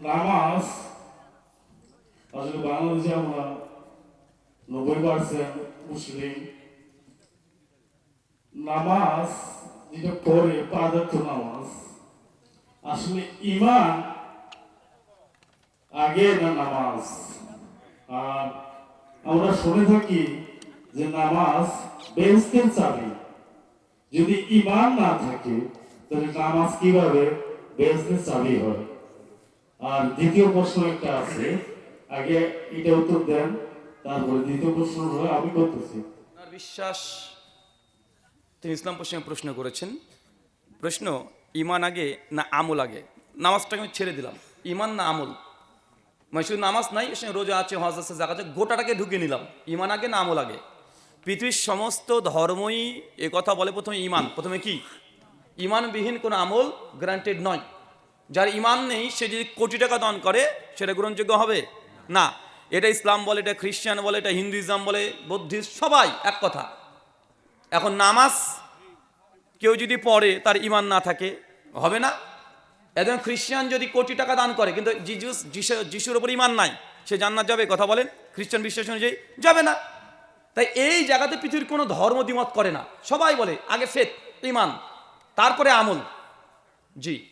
নামাজ আসলে বাংলাদেশে আমরা নব্বই পার্সেন্ট মুসলিম। নামাজ যেটা পড়ে পাদার্থ নামাজ, আসলে ইমান আগে না নামাজ? আর আমরা শুনে থাকি যে নামাজ বেহেস্তের চাবি। যদি ইমান না থাকে, তাহলে নামাজ কীভাবে বেহেস্তের চাবি হয়? আর দ্বিতীয় প্রশ্ন একটা আছে। আগে এটা উত্তর দেন, তারপরে দ্বিতীয় প্রশ্ন হলো, আমি করতেছি বিশ্বাস, তিনি ইসলাম প্রসঙ্গে প্রশ্ন করেছেন। প্রশ্ন ইমান আগে না আমল আগে? নামাজটাকে আমি ছেড়ে দিলাম। ইমান না আমল? মানে শুধু নামাজ নাই সঙ্গে রোজা আছে, হজ আছে জাকাত আছে, গোটাটাকে ঢুকে নিলাম। ইমান আগে না আমল আগে? পৃথিবীর সমস্ত ধর্মই এ কথা বলে প্রথমে ইমান প্রথমে কি? ইমানবিহীন কোনো আমল গ্রান্টেড নয়। যার ইমান নেই, সে যদি কোটি টাকা দান করে, সেটা গ্রহণযোগ্য হবে? না। এটা ইসলাম বলে, এটা খ্রিস্টান বলে, এটা হিন্দুইজম বলে, বুদ্ধিস্ট সবাই এক কথা। এখন নামাজ কেউ যদি পড়ে, তার ইমান না থাকে, হবে না? একজন খ্রিস্টান যদি কোটি টাকা দান করে, কিন্তু জিজুস, যিশু- যিশুর ওপর ইমান নাই, সে জান্নাত যাবে? কথা বলেন। খ্রিস্টান বিশ্বাস অনুযায়ী যাবে না। তাই এই জায়গাতে পৃথিবীর কোনো ধর্ম দ্বিমত করে না। সবাই বলে, আগে ফেত, ইমান, তারপরে আমল। জি।